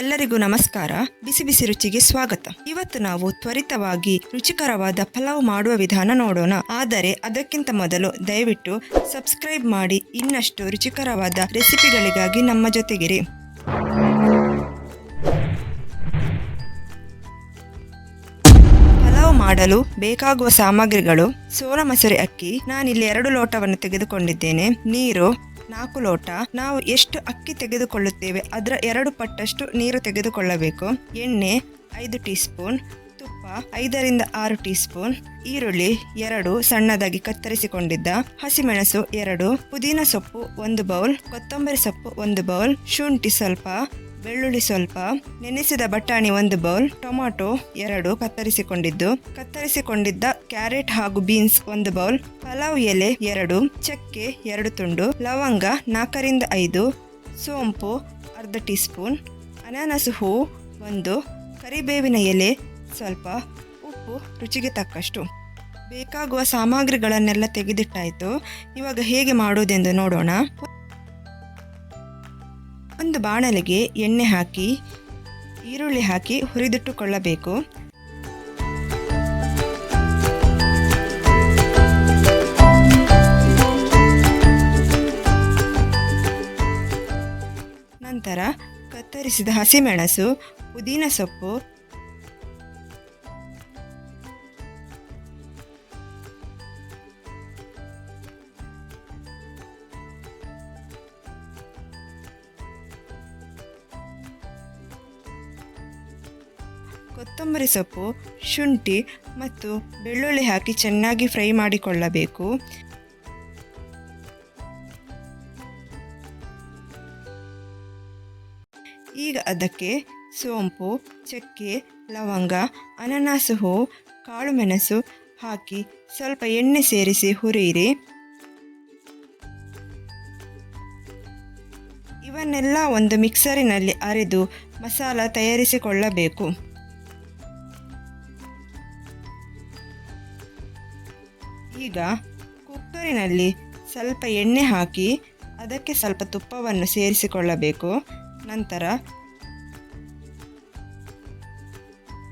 ಎಲ್ಲರಿಗೂ ನಮಸ್ಕಾರ. ಬಿಸಿ ಬಿಸಿ ರುಚಿಗೆ ಸ್ವಾಗತ. ಇವತ್ತು ನಾವು ತ್ವರಿತವಾಗಿ ರುಚಿಕರವಾದ ಪಲಾವ್ ಮಾಡುವ ವಿಧಾನ ನೋಡೋಣ. ಆದರೆ ಅದಕ್ಕಿಂತ ಮೊದಲು ದಯವಿಟ್ಟು ಸಬ್ಸ್ಕ್ರೈಬ್ ಮಾಡಿ ಇನ್ನಷ್ಟು ರುಚಿಕರವಾದ ರೆಸಿಪಿಗಳಿಗಾಗಿ ನಮ್ಮ ಜೊತೆಗಿರಿ. ಪಲಾವ್ ಮಾಡಲು ಬೇಕಾಗುವ ಸಾಮಗ್ರಿಗಳು ಸೋರ ಮಸರಿ ಅಕ್ಕಿ. ನಾನಿಲ್ಲಿ ಎರಡು ಲೋಟವನ್ನು ತೆಗೆದುಕೊಂಡಿದ್ದೇನೆ. ನೀರು ನಾಲ್ಕು ಲೋಟ ನಾವು ಎಷ್ಟು ಅಕ್ಕಿ ತೆಗೆದುಕೊಳ್ಳುತ್ತೇವೆ? ಅದರ ಎರಡು ಪಟ್ಟಷ್ಟು ನೀರು ತೆಗೆದುಕೊಳ್ಳಬೇಕು. ಎಣ್ಣೆ ಐದು ಟೀ ಸ್ಪೂನ್ ತುಪ್ಪ ಐದರಿಂದ ಆರು ಟೀ ಸ್ಪೂನ್ ಈರುಳ್ಳಿ ಎರಡು ಸಣ್ಣದಾಗಿ ಕತ್ತರಿಸಿಕೊಂಡಿದ್ದ ಹಸಿಮೆಣಸು ಎರಡು, ಪುದೀನ ಸೊಪ್ಪು ಒಂದು ಬೌಲ್, ಕೊತ್ತಂಬರಿ ಸೊಪ್ಪು ಒಂದು ಬೌಲ್, ಶುಂಠಿ ಸ್ವಲ್ಪ ಬೆಳ್ಳುಳ್ಳಿ ಸ್ವಲ್ಪ, ನೆನೆಸಿದ ಬಟಾಣಿ ಒಂದು ಬೌಲ್, ಟೊಮಾಟೊ ಎರಡು ಕತ್ತರಿಸಿಕೊಂಡಿದ್ದು, ಕತ್ತರಿಸಿಕೊಂಡಿದ್ದ ಕ್ಯಾರೆಟ್ ಹಾಗೂ ಬೀನ್ಸ್ ಒಂದು ಬೌಲ್, ಪಲಾವ್ ಎಲೆ ಎರಡು, ಚಕ್ಕೆ ಎರಡು ತುಂಡು, ಲವಂಗ ನಾಲ್ಕರಿಂದ ಐದು, ಸೋಂಪು ಅರ್ಧ ಟೀ ಸ್ಪೂನ್ ಅನಾನಸು ಹೂ ಒಂದು, ಕರಿಬೇವಿನ ಎಲೆ ಸ್ವಲ್ಪ, ಉಪ್ಪು ರುಚಿಗೆ ತಕ್ಕಷ್ಟು. ಬೇಕಾಗುವ ಸಾಮಗ್ರಿಗಳನ್ನೆಲ್ಲ ತೆಗೆದಿಟ್ಟಾಯಿತು. ಇವಾಗ ಹೇಗೆ ಮಾಡುವುದೆಂದು ನೋಡೋಣ. ಒಂದು ಬಾಣಲೆಗೆ ಎಣ್ಣೆ ಹಾಕಿ ಈರುಳ್ಳಿ ಹಾಕಿ ಹುರಿದಿಟ್ಟುಕೊಳ್ಳಬೇಕು. ನಂತರ ಕತ್ತರಿಸಿದ ಹಸಿಮೆಣಸು ಪುದೀನ ಸೊಪ್ಪು ಕೊತ್ತಂಬರಿ ಸೊಪ್ಪು, ಶುಂಠಿ ಮತ್ತು ಬೆಳ್ಳುಳ್ಳಿ ಹಾಕಿ ಚೆನ್ನಾಗಿ ಫ್ರೈ ಮಾಡಿಕೊಳ್ಳಬೇಕು. ಈಗ ಅದಕ್ಕೆ ಸೋಂಪು, ಚಕ್ಕೆ, ಲವಂಗ, ಅನನಾಸು ಹೂ, ಕಾಳು ಮೆಣಸು ಹಾಕಿ ಸ್ವಲ್ಪ ಎಣ್ಣೆ ಸೇರಿಸಿ ಹುರಿಯಿರಿ. ಇವನ್ನೆಲ್ಲ ಒಂದು ಮಿಕ್ಸರಿನಲ್ಲಿ ಅರೆದು ಮಸಾಲ ತಯಾರಿಸಿಕೊಳ್ಳಬೇಕು. ಈಗ ಕುಕ್ಕರಿನಲ್ಲಿ ಸ್ವಲ್ಪ ಎಣ್ಣೆ ಹಾಕಿ ಅದಕ್ಕೆ ಸ್ವಲ್ಪ ತುಪ್ಪವನ್ನು ಸೇರಿಸಿಕೊಳ್ಳಬೇಕು. ನಂತರ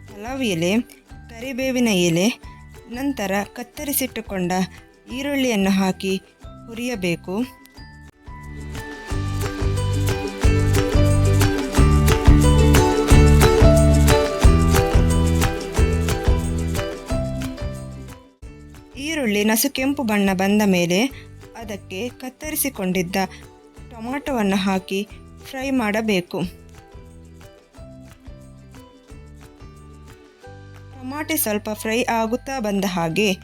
ಪಲಾವ್ ಎಲೆ, ಕರಿಬೇವಿನ ಎಲೆ, ನಂತರ ಕತ್ತರಿಸಿಟ್ಟುಕೊಂಡ ಈರುಳ್ಳಿಯನ್ನು ಹಾಕಿ ಹುರಿಯಬೇಕು. ನಸು ಕೆಂಪು ಬಣ್ಣ ಬಂದ ಮೇಲೆ ಅದಕ್ಕೆ ಕತ್ತರಿಸಿಕೊಂಡಿದ್ದ ಟೊಮಾಟೊವನ್ನು ಹಾಕಿ ಫ್ರೈ ಮಾಡಬೇಕು. ಟೊಮಾಟೆ ಸ್ವಲ್ಪ ಫ್ರೈ ಆಗುತ್ತಾ ಬಂದ ಹಾಗೆ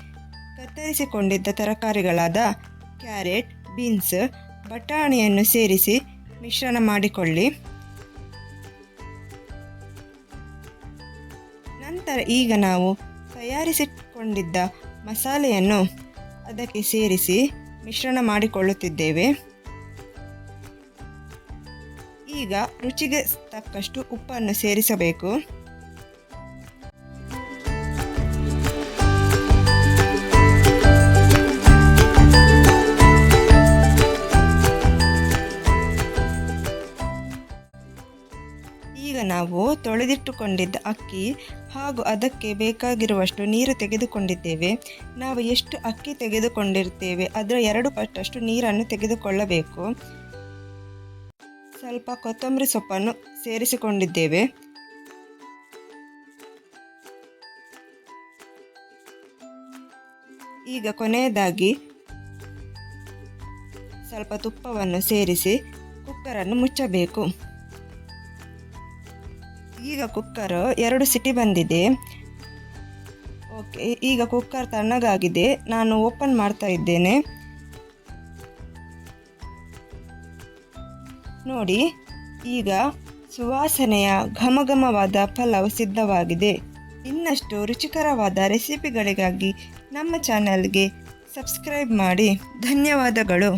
ಕತ್ತರಿಸಿಕೊಂಡಿದ್ದ ತರಕಾರಿಗಳಾದ ಕ್ಯಾರೆಟ್, ಬೀನ್ಸ್, ಬಟಾಣಿಯನ್ನು ಸೇರಿಸಿ ಮಿಶ್ರಣ ಮಾಡಿಕೊಳ್ಳಿ. ನಂತರ ಈಗ ನಾವು ತಯಾರಿಸಿಕೊಂಡಿದ್ದ ಮಸಾಲೆಯನ್ನು ಅದಕ್ಕೆ ಸೇರಿಸಿ ಮಿಶ್ರಣ ಮಾಡಿಕೊಳ್ಳುತ್ತಿದ್ದೇವೆ. ಈಗ ರುಚಿಗೆ ತಕ್ಕಷ್ಟು ಉಪ್ಪನ್ನು ಸೇರಿಸಬೇಕು. ನಾವು ತೊಳೆದಿಟ್ಟುಕೊಂಡಿದ್ದ ಅಕ್ಕಿ ಹಾಗೂ ಅದಕ್ಕೆ ಬೇಕಾಗಿರುವಷ್ಟು ನೀರು ತೆಗೆದುಕೊಂಡಿದ್ದೇವೆ. ನಾವು ಎಷ್ಟು ಅಕ್ಕಿ ತೆಗೆದುಕೊಂಡಿರ್ತೇವೆ, ಅದರ ಎರಡು ಪಟ್ಟಷ್ಟು ನೀರನ್ನು ತೆಗೆದುಕೊಳ್ಳಬೇಕು. ಸ್ವಲ್ಪ ಕೊತ್ತಂಬರಿ ಸೊಪ್ಪನ್ನು ಸೇರಿಸಿಕೊಂಡಿದ್ದೇವೆ. ಈಗ ಕೊನೆಯದಾಗಿ ಸ್ವಲ್ಪ ತುಪ್ಪವನ್ನು ಸೇರಿಸಿ ಕುಕ್ಕರನ್ನು ಮುಚ್ಚಬೇಕು. ಈಗ ಕುಕ್ಕರ್ ಎರಡು ಸಿಟಿ ಬಂದಿದೆ. ಓಕೆ ಈಗ ಕುಕ್ಕರ್ ತಣ್ಣಗಾಗಿದೆ. ನಾನು ಓಪನ್ ಮಾಡ್ತಾ ಇದ್ದೇನೆ. ನೋಡಿ, ಈಗ ಸುವಾಸನೆಯ ಘಮಘಮವಾದ ಪಲಾವ್ ಸಿದ್ಧವಾಗಿದೆ. ಇನ್ನಷ್ಟು ರುಚಿಕರವಾದ ರೆಸಿಪಿಗಳಿಗಾಗಿ ನಮ್ಮ ಚಾನಲ್ಗೆ ಸಬ್ಸ್ಕ್ರೈಬ್ ಮಾಡಿ. ಧನ್ಯವಾದಗಳು.